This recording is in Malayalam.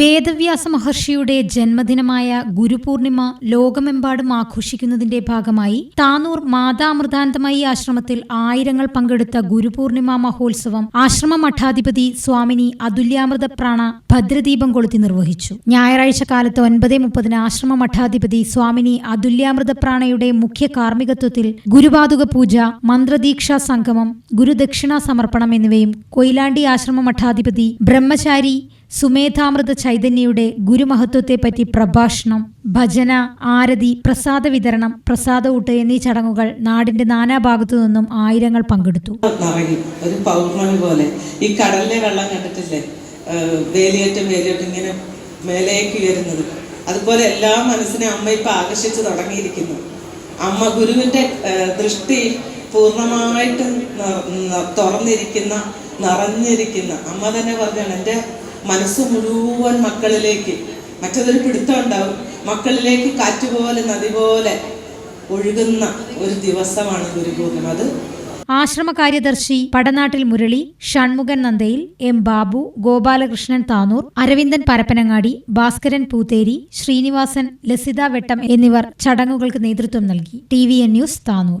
Vedavyasa മഹർഷിയുടെ ജന്മദിനമായ ഗുരുപൂർണിമ ലോകമെമ്പാടും ആഘോഷിക്കുന്നതിന്റെ ഭാഗമായി താനൂർ മാതാമൃതാന്തമായി ആശ്രമത്തിൽ ആയിരങ്ങൾ പങ്കെടുത്ത ഗുരുപൂർണിമ മഹോത്സവം ആശ്രമ മഠാധിപതി സ്വാമിനി അതുല്യാമൃത പ്രാണ ഭദ്രദീപം കൊളുത്തി നിർവഹിച്ചു. ഞായറാഴ്ച കാലത്ത് ഒൻപത് മുപ്പതിന് ആശ്രമ മഠാധിപതി സ്വാമിനി അതുല്യാമൃത പ്രാണയുടെ മുഖ്യ കാർമ്മികത്വത്തിൽ ഗുരുപാതുക പൂജ മന്ത്രദീക്ഷാ സംഗമം ഗുരുദക്ഷിണ സമർപ്പണം എന്നിവയും കൊയിലാണ്ടി ആശ്രമ മഠാധിപതി ബ്രഹ്മചാരി സുമേധാമൃത ചൈതന്യയുടെ ഗുരുമഹത്വത്തെപ്പറ്റി പ്രഭാഷണം ഭജന ആരതി പ്രസാദ വിതരണം പ്രസാദ എന്നീ ചടങ്ങുകൾ നാടിന്റെ നാനാഭാഗത്തു നിന്നും ആയിരങ്ങൾ പങ്കെടുത്തു. ഒരു പൗർണമി പോലെ. ഈ കടലിലെ വെള്ളം കണ്ടിട്ടില്ലേ? വേലിയേറ്റം വേലിയേറ്റം ഇങ്ങനെ മേലേക്ക് ഉയരുന്നത്. അതുപോലെ എല്ലാ മനസ്സിനെ അമ്മ ഇപ്പൊ ആകർഷിച്ചു തുടങ്ങിയിരിക്കുന്നു. അമ്മ ഗുരുവിന്റെ ദൃഷ്ടി പൂർണമായിട്ട് തുറന്നിരിക്കുന്ന നിറഞ്ഞിരിക്കുന്ന. അമ്മ തന്നെ പറഞ്ഞാണ് എന്റെ മനസ്സ് മുഴുവൻ മക്കളിലേക്ക് മറ്റതൊരു പിടുത്തം ഉണ്ടാവും. മക്കളിലേക്ക് കാറ്റുപോലെ നദി പോലെ ഒഴുകുന്ന ഒരു ദിവസമാണ് ഗുരുപൂർണിമ അത് ആശ്രമ കാര്യദർശി പടനാട്ടിൽ മുരളി ഷൺമുഖൻ നന്ദയിൽ എം ബാബു ഗോപാലകൃഷ്ണൻ താനൂർ അരവിന്ദൻ പരപ്പനങ്ങാടി ഭാസ്കരൻ പൂത്തേരി ശ്രീനിവാസൻ ലസിത വെട്ടം എന്നിവർ ചടങ്ങുകൾക്ക് നേതൃത്വം നൽകി. T V N news Tanur.